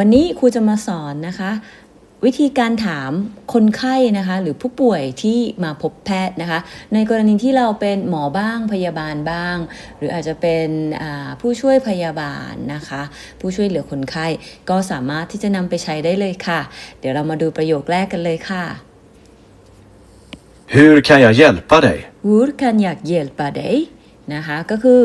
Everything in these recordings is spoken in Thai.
วันนี้ครูจะมาสอนนะคะ วิธีการถามคนไข้นะคะ หรือผู้ป่วยที่มาพบแพทย์นะคะ ในกรณีที่เราเป็นหมอบ้างพยาบาลบ้าง หรืออาจจะเป็นอ่าผู้ช่วยพยาบาลนะคะ ผู้ช่วยเหลือคนไข้ก็สามารถที่จะนำไปใช้ได้เลยค่ะ เดี๋ยวเรามาดูประโยคแรกกันเลยค่ะ Hur kan jag hjälpa dig? Hur kan jag hjälpa dig นะคะก็คือ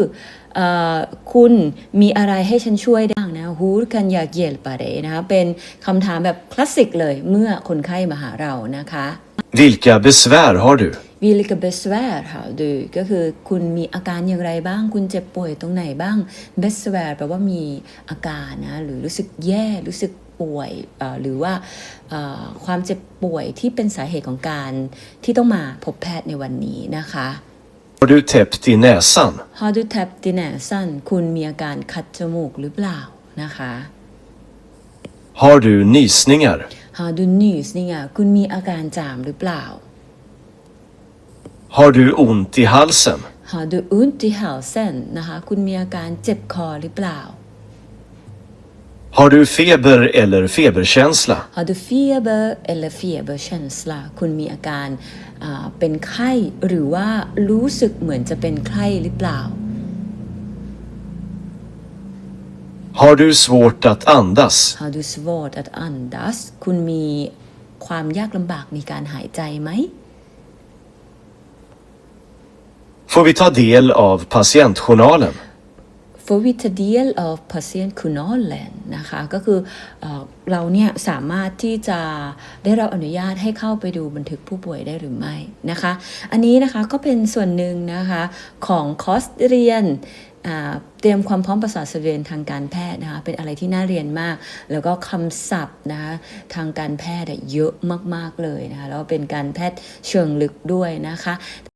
เออคุณมีอะไรให้ฉันช่วยได้ บ้างนะ Hur kan jag hjälpa dig นะคะเป็นคำถามแบบคลาสสิกเลยเมื่อคนไข้มาหาเรานะคะ Vilka besvär har du? Vilka besvär har du ก็คือคุณมีอาการอย่างไรบ้าง คุณเจ็บป่วยตรงไหนบ้าง besvär แปลว่ามีอาการนะ หรือรู้สึกแย่ รู้สึกป่วยเอ่อหรือว่าเอ่อความเจ็บป่วยที่เป็นสาเหตุของการที่ต้องมาพบแพทย์ในวันนี้นะคะ Har du täppt i näsan? Har du täppt i näsan คุณมีอาการคัดจมูกหรือเปล่า นะคะ Har du nysningar? Har du nysningar คุณมีอาการจามหรือเปล่า Har du ont i halsen? Har du ont i halsen นะคะ คุณมีอาการเจ็บคอหรือเปล่า Har du feber eller feberkänsla? Har du feber eller feberkänsla คุณมีอาการอ่าเป็นไข้หรือว่ารู้สึกเหมือนจะเป็นไข้หรือเปล่า Har du svårt att andas? Har du svårt att andas คุณมีความยากลำบากในการหายใจไหม Får vi ta del av patientjournalen? Får vi ta del av patientjournalen นะคะก็คือเออเราเนี่ยสามารถที่จะได้รับอนุญาตให้เข้าไปดูบันทึกผู้ป่วยได้หรือไม่นะคะ อันนี้นะคะก็เป็นส่วนหนึ่งนะคะของคอร์สเรียนอ่า เตรียมความพร้อมประสาทเรียนทางการแพทย์นะคะเป็นอะไรที่น่าเรียนมาก แล้วก็คำศัพท์นะคะทางการแพทย์เยอะมากๆเลยนะคะแล้วเป็นการแพทย์เชิงลึกด้วยนะคะ